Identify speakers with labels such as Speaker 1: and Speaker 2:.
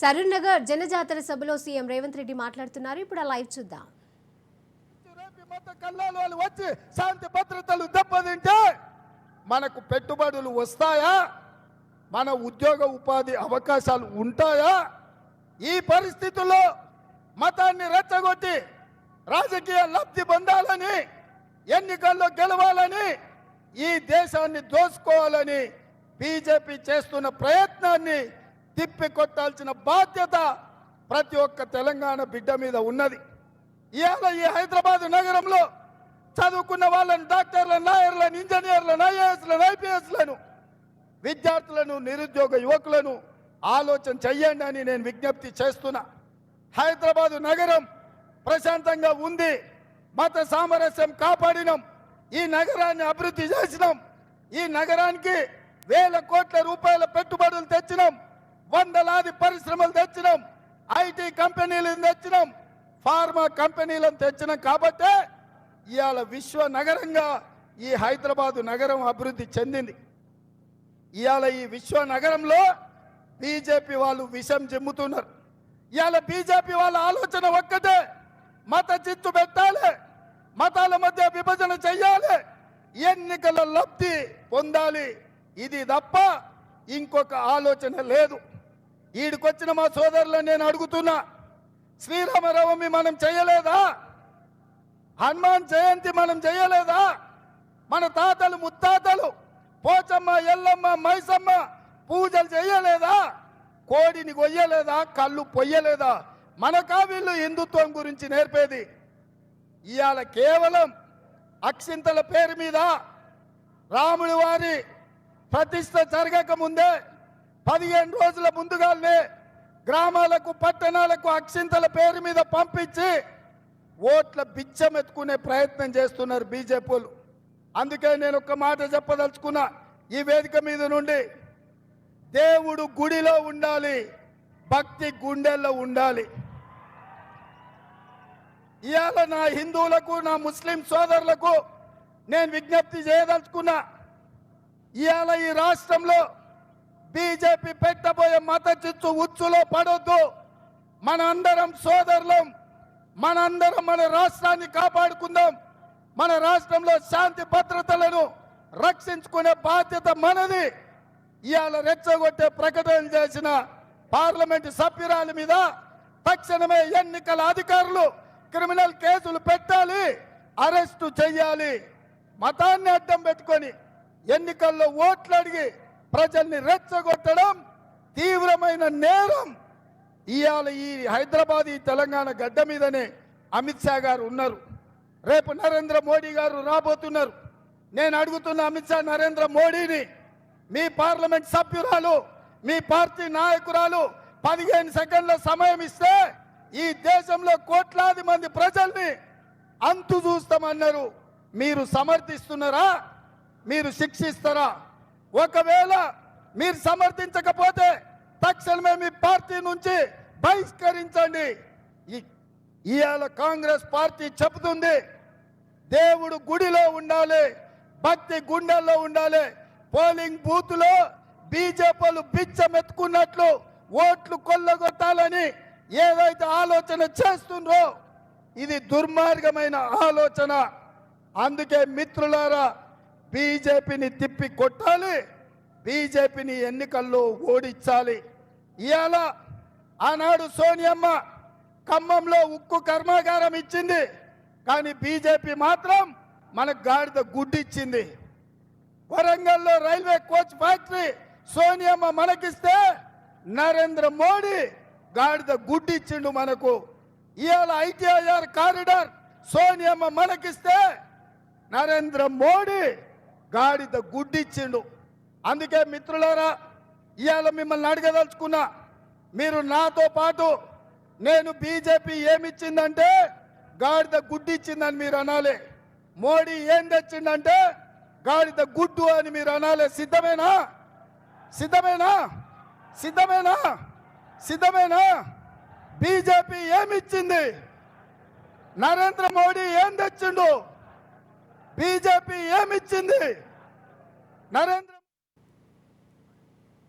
Speaker 1: సరూర్నగర్ జనజాతర సభలో సీఎం రేవంత్ రెడ్డి మాట్లాడుతున్నారు. ఇప్పుడు ఆ లైవ్ చూద్దాం.
Speaker 2: రేపు కల్లాలు వచ్చి శాంతి భద్రతలు దెబ్బతింటే మనకు పెట్టుబడులు వస్తాయా? మన ఉద్యోగ ఉపాధి అవకాశాలు ఉంటాయా? ఈ పరిస్థితుల్లో మతాన్ని రెచ్చగొట్టి రాజకీయ లబ్ధి పొందాలని ఎన్నికల్లో గెలవాలని ఈ దేశాన్ని దోసుకోవాలని బీజేపీ చేస్తున్న ప్రయత్నాన్ని తిప్పికొట్టాల్సిన బాధ్యత ప్రతి ఒక్క తెలంగాణ బిడ్డ మీద ఉన్నది. ఇవాళ ఈ హైదరాబాద్ నగరంలో చదువుకున్న వాళ్ళని డాక్టర్లను లాయర్లను ఇంజనీర్లను ఐఏఎస్లను ఐపీఎస్లను విద్యార్థులను నిరుద్యోగ యువకులను ఆలోచన చెయ్యండి అని నేను విజ్ఞప్తి చేస్తున్నా. హైదరాబాదు నగరం ప్రశాంతంగా ఉంది. మత సామరస్యం కాపాడినాం. ఈ నగరాన్ని అభివృద్ధి చేసినాం. ఈ నగరానికి వేల కోట్ల రూపాయల పెట్టుబడులు తెచ్చినాం. వందలాది పరిశ్రమలు తెచ్చినాం. ఐటీ కంపెనీలను తెచ్చినాం. ఫార్మా కంపెనీలను తెచ్చినాం కాబట్టే ఇవాళ విశ్వ నగరంగా ఈ హైదరాబాదు నగరం అభివృద్ధి చెందింది. ఇవాళ ఈ విశ్వ నగరంలో బీజేపీ వాళ్ళు విషం చెమ్ముతున్నారు. ఇవాళ బీజేపీ వాళ్ళ ఆలోచన ఒక్కటే మత చిత్తు పెట్టాలి మతాల మధ్య విభజన చెయ్యాలి ఎన్నికల లబ్ధి పొందాలి. ఇది తప్ప ఇంకొక ఆలోచన లేదు. ఈడికొచ్చిన మా సోదరులను నేను అడుగుతున్నా శ్రీరామనవమి మనం చేయలేదా? హనుమాన్ జయంతి మనం చేయలేదా? మన తాతలు ముత్తాతలు పోచమ్మ ఎల్లమ్మ మైసమ్మ పూజలు చేయలేదా? కోడిని కొయ్యలేదా? కళ్ళు పొయ్యలేదా? మనకా వీళ్ళు హిందుత్వం గురించి నేర్పేది? ఇవాళ కేవలం అక్షింతల పేరు మీద రాముడి వారి ప్రతిష్ట జరగక ముందే పదిహేను రోజుల ముందుగానే గ్రామాలకు పట్టణాలకు అక్షింతల పేరు మీద పంపించి ఓట్ల బిచ్చం ఎత్తుకునే ప్రయత్నం చేస్తున్నారు బీజేపీలు అందుకే నేను ఒక మాట చెప్పదలుచుకున్నా. ఈ వేదిక మీద నుండి దేవుడు గుడిలో ఉండాలి భక్తి గుండెల్లో ఉండాలి. ఇవాళ నా హిందువులకు నా ముస్లిం సోదరులకు నేను విజ్ఞప్తి చేయదలుచుకున్నా. ఇవాళ ఈ రాష్ట్రంలో బీజేపీ పెట్టబోయే మత చిచ్చు ఉచ్చులో పడొద్దు. మన అందరం సోదరులం. మనందరం మన రాష్ట్రాన్ని కాపాడుకుందాం. మన రాష్ట్రంలో శాంతి భద్రతలను రక్షించుకునే బాధ్యత మనది. ఇవాళ రెచ్చగొట్టే ప్రకటన చేసిన పార్లమెంటు సభ్యురాల మీద తక్షణమే ఎన్నికల అధికారులు క్రిమినల్ కేసులు పెట్టాలి. అరెస్టు చెయ్యాలి. మతాన్ని అడ్డం పెట్టుకొని ఎన్నికల్లో ఓట్లు అడిగి ప్రజల్ని రెచ్చగొట్టడం తీవ్రమైన నేరం. ఇవాళ ఈ హైదరాబాద్ ఈ తెలంగాణ గడ్డ మీదనే అమిత్ షా గారు ఉన్నారు. రేపు నరేంద్ర మోడీ గారు రాబోతున్నారు. నేను అడుగుతున్న అమిత్ షా నరేంద్ర మోడీని మీ పార్లమెంట్ సభ్యురాలు మీ పార్టీ నాయకురాలు పదిహేను సెకండ్ల సమయం ఇస్తే ఈ దేశంలో కోట్లాది మంది ప్రజల్ని అంతు చూస్తామన్నారు. మీరు సమర్థిస్తున్నారా? మీరు శిక్షిస్తారా? ఒకవేళ మీరు సమర్థించకపోతే తక్షణమే మీ పార్టీ నుంచి బహిష్కరించండి. ఇవాళ కాంగ్రెస్ పార్టీ చెబుతుంది దేవుడు గుడిలో ఉండాలి భక్తి గుండెల్లో ఉండాలి. పోలింగ్ బూత్లో బీజేపీలు బిచ్చమెత్తుకున్నట్లు ఓట్లు కొల్లగొట్టాలని ఏదైతే ఆలోచన చేస్తుండ్రో ఇది దుర్మార్గమైన ఆలోచన. అందుకే మిత్రులారా బీజేపీని తిప్పి కొట్టాలి బీజేపీని ఎన్నికల్లో ఓడించాలి. ఇవాళ ఆనాడు సోనియమ్మ ఖమ్మంలో ఉక్కు కర్మాగారం ఇచ్చింది. కానీ బీజేపీ మాత్రం మనకు గాడిద గుడ్డిచ్చింది. వరంగల్లో రైల్వే కోచ్ ఫ్యాక్టరీ సోనియమ్మ మనకిస్తే నరేంద్ర మోడీ గాడిద గుడ్డిచ్చిండు మనకు. ఇవాళ ఐటీఐఆర్ కారిడార్ సోనియమ్మ మనకిస్తే నరేంద్ర మోడీ గాడిద గుడ్డిచ్చిండు. అందుకే మిత్రులారా ఇవాళ మిమ్మల్ని అడగదలుచుకున్నా మీరు నాతో పాటు నేను బీజేపీ ఏమిచ్చిందంటే గాడిద గుడ్డిచ్చిందని మీరు అనాలి. మోడీ ఏం తెచ్చిందంటే గాడిద గుడ్డు అని మీరు అనాలి. సిద్ధమేనా? సిద్ధమేనా? సిద్ధమేనా? సిద్ధమేనా? బీజేపీ ఏమిచ్చింది? నరేంద్ర మోడీ ఏం తెచ్చిండు? బీజేపీ ఏమిచ్చింది? నరేంద్ర